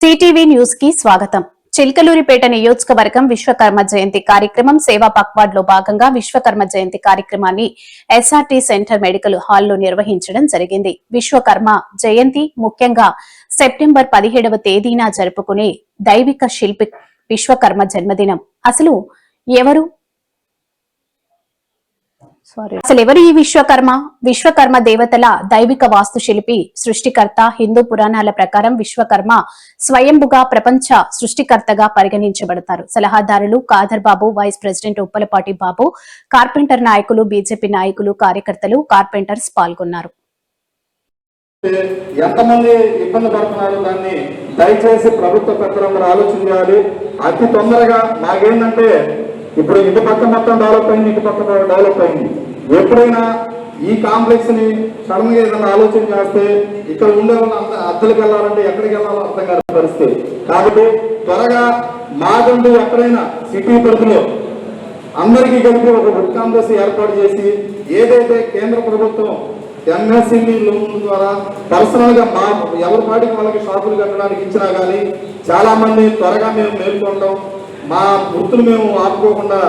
CTV న్యూస్కి స్వాగతం. చిల్కలూరిపేట నియోజకవర్గం విశ్వకర్మ జయంతి కార్యక్రమం సేవా పక్వాడ్లో భాగంగా విశ్వకర్మ జయంతి కార్యక్రమాన్ని ఎస్ఆర్టీ సెంటర్ మెడికల్ హాల్లో నిర్వహించడం జరిగింది. విశ్వకర్మ జయంతి ముఖ్యంగా సెప్టెంబర్ పదిహేడవ తేదీన జరుపుకునే దైవిక శిల్పి విశ్వకర్మ జన్మదినం. అసలు ఎవరు సారీ అసలు ఎవరు ఈ విశ్వకర్మ? విశ్వకర్మ దేవతల దైవిక వాస్తు శిల్పి సృష్టికర్త హిందూ పురాణాల ప్రకారం విశ్వకర్మ స్వయంభుగా ప్రపంచ సృష్టికర్తగా పరిగణించబడతారు. సలహాదారులు Khader Babu vice president Uppalapati Babu carpenter నాయకులు బీజేపీ నాయకులు కార్యకర్తలు కార్పెంటర్స్ పాల్గొన్నారు. ఎంతమంది ఇబ్బంది పడుతున్నారు దాన్ని దయచేసి ప్రభుత్వ పెద్దలందరూ ఆలోచన చేయాలి. అతి తొందరగా నాకేంటంటే ఇప్పుడు ఇటు పక్క మొత్తం డెవలప్ అయింది ఇటు పక్క డెవలప్ అయింది. ఎప్పుడైనా ఈ కాంప్లెక్స్ని సడన్గా ఏదైనా ఆలోచన చేస్తే ఇక్కడ ఉండే వాళ్ళు అంత అద్దెలకు వెళ్ళాలంటే ఎక్కడికి వెళ్ళాలో అర్థం కాని పరిస్థితి. కాబట్టి త్వరగా మాగండు ఎక్కడైనా సిటీ పరిధిలో అందరికీ కలిపి ఒక బుక్ కాంప్లెక్స్ ఏర్పాటు చేసి ఏదైతే కేంద్ర ప్రభుత్వం ఎంఎస్ఎంఈ లోన్ ద్వారా పర్సనల్గా మా ఎవరి పాటికి వాళ్ళకి షాపులు కట్టడానికి ఇచ్చినా కానీ చాలా మంది త్వరగా మేము మేల్కొంటాం. మా వృత్తులు మేము ఆపుకోకుండా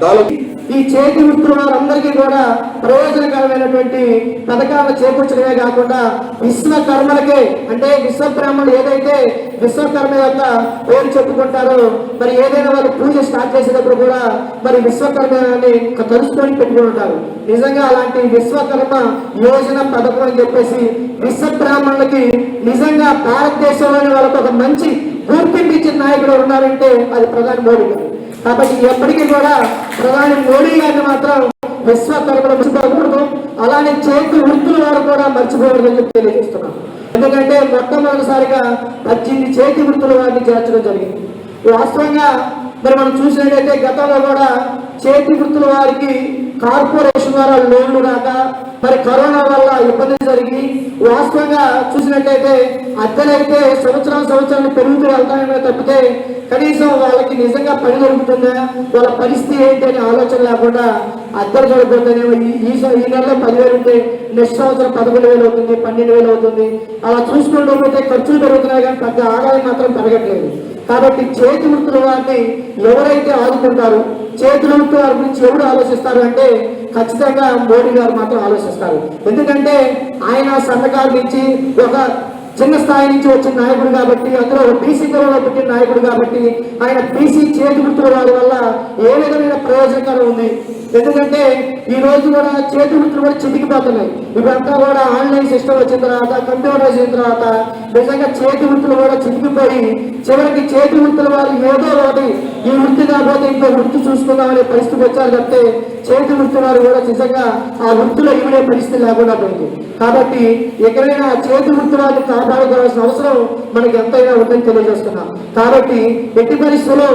డెవలప్ ఈ చేతి వృత్తుల వారందరికీ కూడా ప్రయోజనకరమైనటువంటి పథకాలు చేకూర్చడమే కాకుండా విశ్వకర్మలకే అంటే విశ్వబ్రాహ్మణులు ఏదైతే విశ్వకర్మ యొక్క పేరు చెప్పుకుంటారో మరి ఏదైనా వాళ్ళు పూజ స్టార్ట్ చేసేటప్పుడు కూడా మరి విశ్వకర్మని తలుసుకొని పెట్టుకుని ఉంటారు నిజంగా అలాంటి విశ్వకర్మ యోజన పథకం అని చెప్పేసి విశ్వబ్రాహ్మణులకి నిజంగా భారతదేశంలోని వాళ్ళకి ఒక మంచి గుర్తింపు నాయకుడు ఉన్నారంటే అది ప్రధాని మోడీ గారు. కాబట్టి ఎప్పటికీ కూడా ప్రధాని మోడీ గారిని మాత్రం విశ్వకర్మలు మర్చిపోకూడదు. అలానే చేతి వృత్తుల వారు కూడా మర్చిపోకూడదని చెప్పి తెలియజేస్తున్నాం. ఎందుకంటే మొట్టమొదటిసారిగా పద్దెనిమిది చేతి వృత్తుల వారిని చేర్చడం జరిగింది. వాస్తవంగా మరి మనం చూసినట్లయితే గతంలో కూడా చేతి వృత్తుల వారికి కార్పొరేషన్ ద్వారా లోన్లు రాక మరి కరోనా వల్ల ఇబ్బంది జరిగి వాస్తవంగా చూసినట్లయితే అద్దెలైతే సంవత్సరం సంవత్సరాలు పెరుగుతూ వెళ్తాయని తప్పితే కనీసం వాళ్ళకి నిజంగా పని దొరుకుతుందా? వాళ్ళ పరిస్థితి ఏంటి అనే ఆలోచన లేకుండా అద్దెలు దొరుకుతుందేమో ఈ ఈ ఈ నెలలో పదివేలు ఉంటే నెక్స్ట్ సంవత్సరం పదకొండు వేలు అవుతుంది పన్నెండు వేలు అవుతుంది. అలా చూసుకుంటూ పోతే ఖర్చులు పెరుగుతున్నాయి కానీ పెద్ద ఆదాయం మాత్రం పెరగట్లేదు. కాబట్టి చేతి వృత్తుల వారిని ఎవరైతే ఆదుకుంటారు చేతి వృత్తుల వారి గురించి ఎవరు ఆలోచిస్తారు అంటే ఖచ్చితంగా మోడీ గారు మాత్రం ఆలోచిస్తారు. ఎందుకంటే ఆయన సంతకాలు నుంచి ఒక చిన్న స్థాయి నుంచి వచ్చిన నాయకుడు కాబట్టి అందులో బీసీ కులంలో పుట్టిన నాయకుడు కాబట్టి ఆయన బీసీ చేతి వృత్తుల వారి వల్ల ఏ విధమైన ప్రయోజనకరం ఉంది? ఎందుకంటే ఈ రోజు కూడా చేతి వృత్తులు కూడా చితికిపోతున్నాయి ఇవంతా కూడా ఆన్లైన్ సిస్టమ్ వచ్చిన తర్వాత కంప్యూటర్ వచ్చిన తర్వాత నిజంగా చేతి వృత్తులు కూడా చితికిపోయి చివరికి చేతి వృత్తుల వారు ఏదో ఒకటి ఈ వృత్తి కాకపోతే ఇంకో వృత్తి చూసుకుందామనే పరిస్థితి వచ్చారు తప్పితే చేతి వృత్తి వారు కూడా నిజంగా ఆ వృత్తిలో ఇమిడే పరిస్థితి లేకుండా పోయింది. కాబట్టి ఎక్కడైనా చేతి వృత్తి వారిని కాపాడుకోవాల్సిన అవసరం మనకి ఎంతైనా ఉందని తెలియజేస్తున్నాం. కాబట్టి ఎట్టి పరిస్థితుల్లో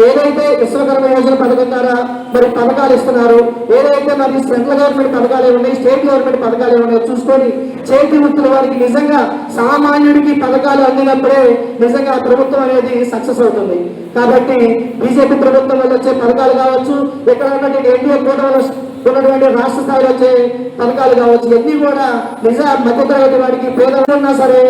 ఏదైతే విశ్వకర్మ యోజన పథకం ద్వారా మరి పథకాలు ఇస్తున్నారు ఏదైతే మరి సెంట్రల్ గవర్నమెంట్ పథకాలు ఉన్నాయి స్టేట్ గవర్నమెంట్ పథకాలు ఉన్నాయి చూసుకొని చేతి వృత్తుల వారికి నిజంగా సామాన్యుడికి పథకాలు అందినప్పుడే నిజంగా ప్రభుత్వం అనేది సక్సెస్ అవుతుంది. కాబట్టి బీజేపీ ప్రభుత్వం వల్ల వచ్చే పథకాలు కావచ్చు ఇక్కడ ఉన్నటువంటి ఎన్డీఏ కూటమి ఉన్నటువంటి రాష్ట్ర స్థాయిలో వచ్చే పథకాలు కావచ్చు ఇవన్నీ కూడా నిజ మధ్యతరగతి వాడికి పేదలు ఉన్నా సరే